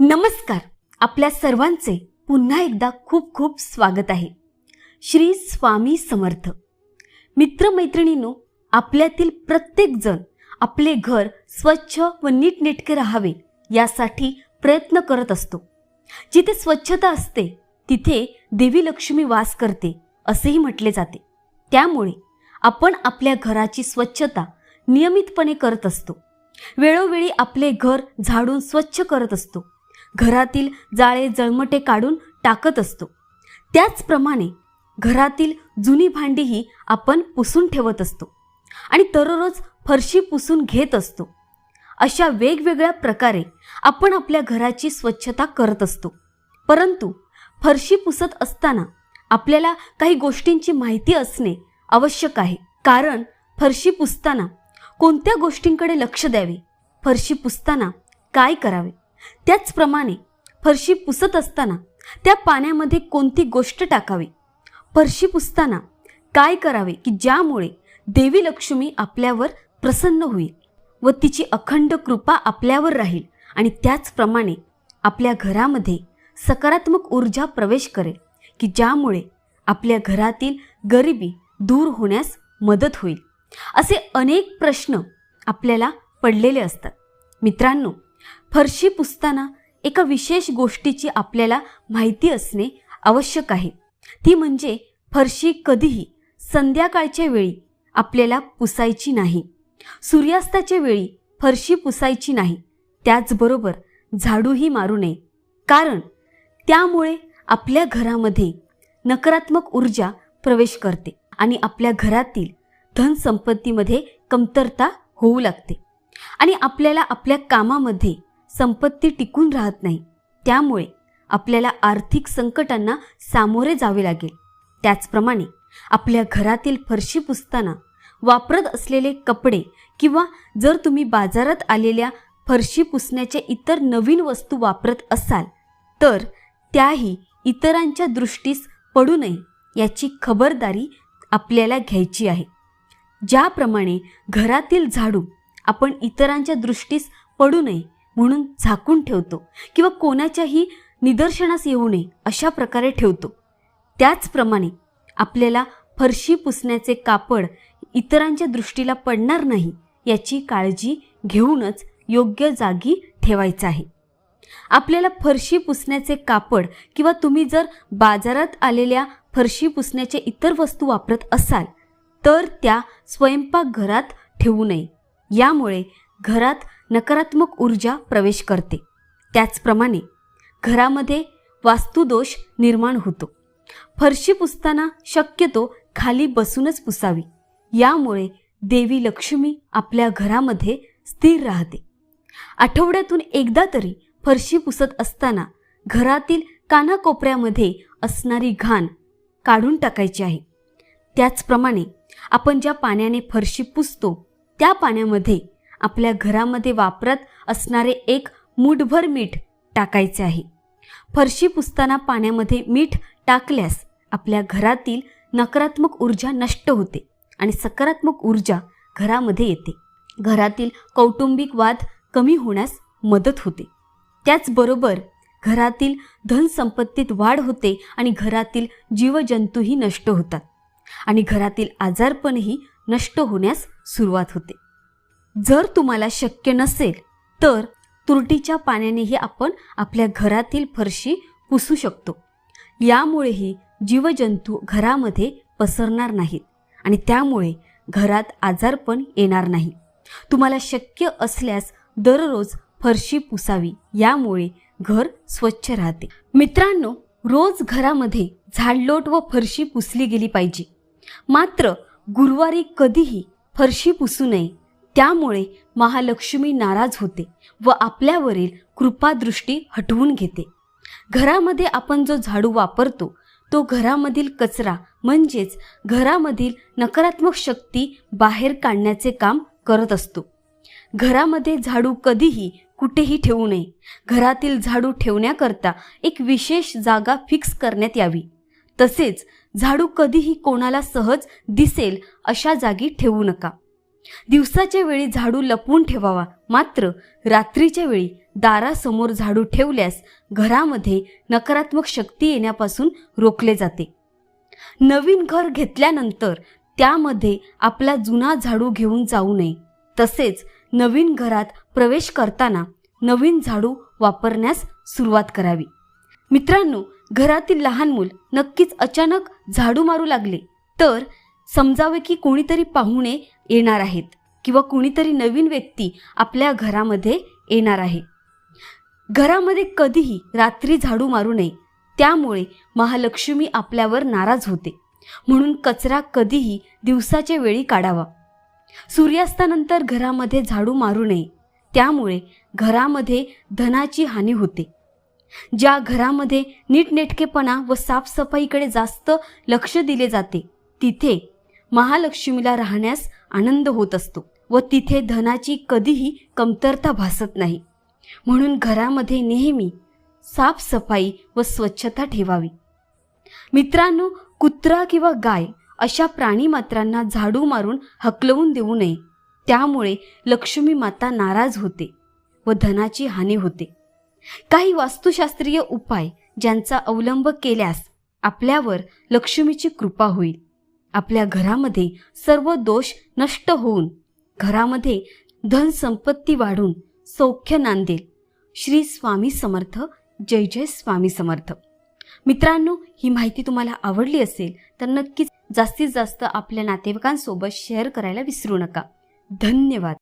नमस्कार. आपल्या सर्वांचे पुन्हा एकदा खूप खूप स्वागत आहे. श्री स्वामी समर्थ. मित्रमैत्रिणींनो आपल्यातील प्रत्येकजण आपले घर स्वच्छ व नीटनेटके राहावे यासाठी प्रयत्न करत असतो. जिथे स्वच्छता असते तिथे देवी लक्ष्मी वास करते असेही म्हटले जाते. त्यामुळे आपण आपल्या घराची स्वच्छता नियमितपणे करत असतो. वेळोवेळी आपले घर झाडून स्वच्छ करत असतो. घरातील जाळे जळमटे काढून टाकत असतो. त्याचप्रमाणे घरातील जुनी भांडीही आपण पुसून ठेवत असतो आणि दररोज फरशी पुसून घेत असतो. अशा वेगवेगळ्या प्रकारे आपण आपल्या घराची स्वच्छता करत असतो. परंतु फरशी पुसत असताना आपल्याला काही गोष्टींची माहिती असणे आवश्यक आहे. कारण फरशी पुसताना कोणत्या गोष्टींकडे लक्ष द्यावे? फरशी पुसताना काय करावे? त्याचप्रमाणे फरशी पुसत असताना त्या पाण्यामध्ये कोणती गोष्ट टाकावी? फरशी पुसताना काय करावे? की ज्यामुळे देवी लक्ष्मी आपल्यावर प्रसन्न होईल व तिची अखंड कृपा आपल्यावर राहील आणि त्याचप्रमाणे आपल्या घरामध्ये सकारात्मक ऊर्जा प्रवेश करेल की ज्यामुळे आपल्या घरातील गरिबी दूर होण्यास मदत होईल. असे अनेक प्रश्न आपल्याला पडलेले असतात. मित्रांनो फरशी पुसताना एका विशेष गोष्टीची आपल्याला माहिती असणे आवश्यक आहे. ती म्हणजे फरशी कधीही संध्याकाळच्या वेळी आपल्याला पुसायची नाही. सूर्यास्ताच्या वेळी फरशी पुसायची नाही. त्याचबरोबर झाडूही मारू नये. कारण त्यामुळे आपल्या घरामध्ये नकारात्मक ऊर्जा प्रवेश करते. आणि आपल्या घरातील धनसंपत्तीमध्ये कमतरता होऊ लागते. आणि आपल्याला आपल्या कामामध्ये संपत्ती टिकून राहत नाही. त्यामुळे आपल्याला आर्थिक संकटांना सामोरे जावे लागेल. त्याचप्रमाणे आपल्या घरातील फरशी पुसताना वापरत असलेले कपडे किंवा जर तुम्ही बाजारात आलेल्या फरशी पुसण्याच्या इतर नवीन वस्तू वापरत असाल तर त्याही इतरांच्या दृष्टीस पडू नये याची खबरदारी आपल्याला घ्यायची आहे. ज्याप्रमाणे घरातील झाडू आपण इतरांच्या दृष्टीस पडू नये म्हणून झाकून ठेवतो किंवा कोणाच्याही निदर्शनास येऊ नये अशा प्रकारे ठेवतो. त्याचप्रमाणे आपल्याला फरशी पुसण्याचे कापड इतरांच्या दृष्टीला पडणार नाही याची काळजी घेऊनच योग्य जागी ठेवायचं आहे. आपल्याला फरशी पुसण्याचे कापड किंवा तुम्ही जर बाजारात आलेल्या फरशी पुसण्याच्या इतर वस्तू वापरत असाल तर त्या स्वयंपाकघरात ठेवू नये. यामुळे घरात नकारात्मक ऊर्जा प्रवेश करते. त्याचप्रमाणे घरामध्ये वास्तुदोष निर्माण होतो. फरशी पुसताना शक्यतो खाली बसूनच पुसावी. यामुळे देवी लक्ष्मी आपल्या घरामध्ये स्थिर राहते. आठवड्यातून एकदा तरी फरशी पुसत असताना घरातील कानाकोपऱ्यामध्ये असणारी घाण काढून टाकायची आहे. त्याचप्रमाणे आपण ज्या पाण्याने फरशी पुसतो त्या पाण्यामध्ये आपल्या घरामध्ये वापरत असणारे एक मूठभर मीठ टाकायचे आहे. फरशी पुसताना पाण्यामध्ये मीठ टाकल्यास आपल्या घरातील नकारात्मक ऊर्जा नष्ट होते आणि सकारात्मक ऊर्जा घरामध्ये येते. घरातील कौटुंबिक वाद कमी होण्यास मदत होते. त्याचबरोबर घरातील धनसंपत्तीत वाढ होते आणि घरातील जीवजंतूही नष्ट होतात आणि घरातील आजारपणही नष्ट होण्यास सुरुवात होते. जर तुम्हाला शक्य नसेल तर तुरटीच्या पाण्यानेही आपण आपल्या घरातील फरशी पुसू शकतो. यामुळेही जीवजंतू घरामध्ये पसरणार नाहीत आणि त्यामुळे घरात आजारपण येणार नाही. तुम्हाला शक्य असल्यास दररोज फरशी पुसावी. यामुळे घर स्वच्छ राहते. मित्रांनो रोज घरामध्ये झाडलोट व फरशी पुसली गेली पाहिजे. मात्र गुरुवारी कधीही फरशी पुसू नये. त्यामुळे महालक्ष्मी नाराज होते व आपल्यावरील कृपादृष्टी हटवून घेते. घरामध्ये आपण जो झाडू वापरतो तो घरामधील कचरा म्हणजेच घरामधील नकारात्मक शक्ती बाहेर काढण्याचे काम करत असतो. घरामध्ये झाडू कधीही कुठेही ठेवू नये. घरातील झाडू ठेवण्याकरता एक विशेष जागा फिक्स करण्यात यावी. तसेच झाडू कधीही कोणाला सहज दिसेल अशा जागी ठेवू नका. दिवसाच्या वेळी झाडू लपवून ठेवावा. मात्र रात्रीच्या वेळी दारासमोर झाडू ठेवल्यास घरामध्ये नकारात्मक शक्ती येण्यापासून रोखले जाते. नवीन घर घेतल्यानंतर त्यामध्ये आपला जुना झाडू घेऊन जाऊ नये. तसेच नवीन घरात प्रवेश करताना नवीन झाडू वापरण्यास सुरुवात करावी. मित्रांनो घरातील लहान मूल नक्कीच अचानक झाडू मारू लागले तर समजावे की कोणीतरी पाहुणे येणार आहेत किंवा कोणीतरी नवीन व्यक्ती आपल्या घरामध्ये येणार आहे. घरामध्ये कधीही रात्री झाडू मारू नये त्यामुळे महालक्ष्मी आपल्यावर नाराज होते. म्हणून कचरा कधीही दिवसाच्या वेळी काढावा. सूर्यास्तानंतर घरामध्ये झाडू मारू नये. त्यामुळे घरामध्ये धनाची हानी होते. ज्या घरामध्ये नीटनेटकेपणा व साफसफाईकडे जास्त लक्ष दिले जाते तिथे महालक्ष्मीला राहण्यास आनंद होत असतो व तिथे धनाची कधीही कमतरता भासत नाही. म्हणून घरामध्ये नेहमी साफसफाई व स्वच्छता ठेवावी. मित्रांनो कुत्रा किंवा गाय अशा प्राणीमात्रांना झाडू मारून हकलवून देऊ नये. त्यामुळे लक्ष्मी माता नाराज होते व धनाची हानी होते. काही वास्तुशास्त्रीय उपाय ज्यांचा अवलंब केल्यास आपल्यावर लक्ष्मीची कृपा होईल. आपल्या घरामध्ये सर्व दोष नष्ट होऊन घरामध्ये धन संपत्ती वाढून सौख्य नांदेल. श्री स्वामी समर्थ. जय जय स्वामी समर्थ. मित्रांनो ही माहिती तुम्हाला आवडली असेल तर नक्कीच जास्तीत जास्त आपल्या नातेवाईकांसोबत शेअर करायला विसरू नका. धन्यवाद.